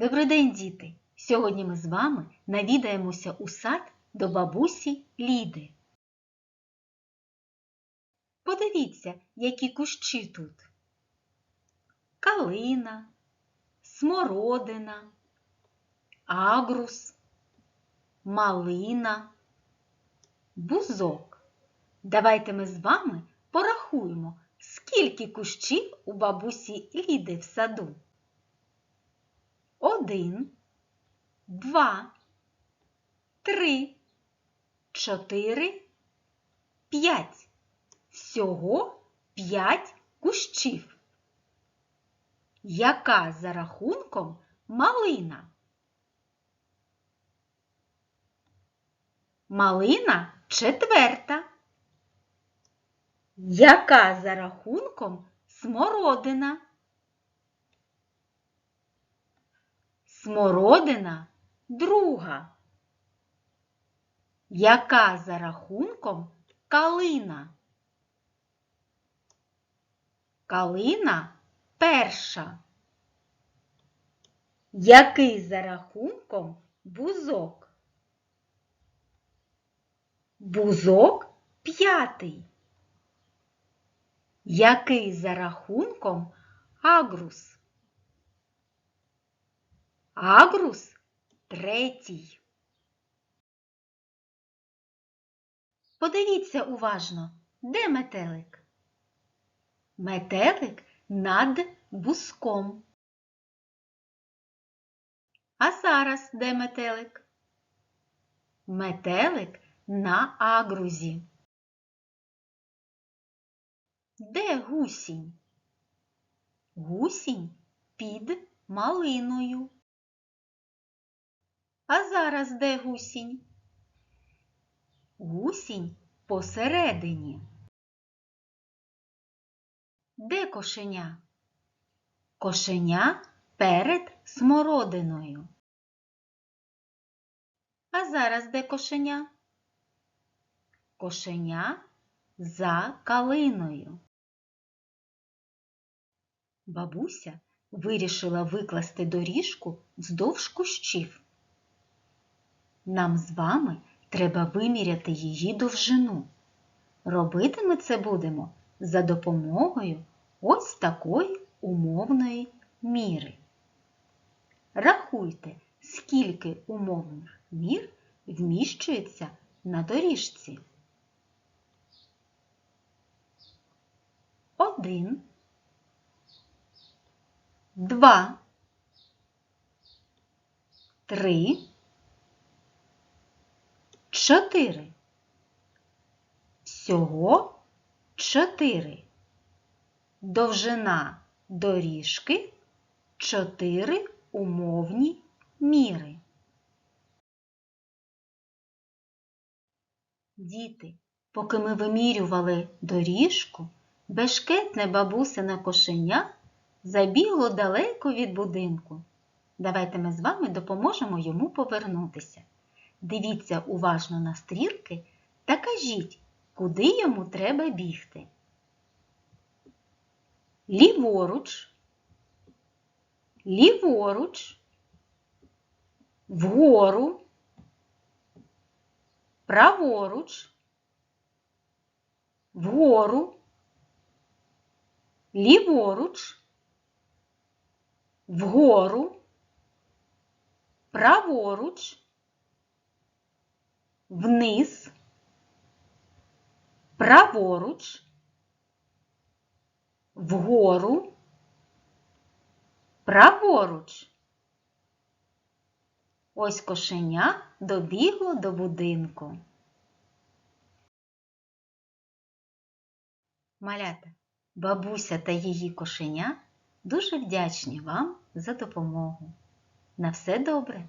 Добрий день, діти! Сьогодні ми з вами навідаємося у сад до бабусі Ліди. Подивіться, які кущі тут. Калина, смородина, агрус, малина, бузок. Давайте ми з вами порахуємо, скільки кущів у бабусі Ліди в саду. Один, два, три, чотири, п'ять. Всього п'ять кущів. Яка за рахунком малина? Малина четверта. Яка за рахунком смородина? Смородина друга. Яка за рахунком калина? Калина перша. Який за рахунком бузок? Бузок п'ятий. Який за рахунком агрус? Агрус третій. Подивіться уважно, де метелик? Метелик над буском. А зараз де метелик? Метелик на агрузі. Де гусінь? Гусінь під малиною. А зараз де гусінь? Гусінь посередині. Де кошеня? Кошеня перед смородиною. А зараз де кошеня? Кошеня за калиною. Бабуся вирішила викласти доріжку вздовж кущів. Нам з вами треба виміряти її довжину. Робити ми це будемо за допомогою ось такої умовної міри. Рахуйте, скільки умовних мір вміщується на доріжці. Один, два, три, чотири. Всього чотири. Довжина доріжки чотири умовні міри. Діти, поки ми вимірювали доріжку, бешкетне бабусине кошеня забігло далеко від будинку. Давайте ми з вами допоможемо йому повернутися. Дивіться уважно на стрілки та кажіть, куди йому треба бігти. Ліворуч, ліворуч, вгору, праворуч, вгору, ліворуч, вгору, праворуч, вниз, праворуч, вгору, праворуч. Ось кошеня добігло до будинку. Малята, бабуся та її кошеня дуже вдячні вам за допомогу. На все добре!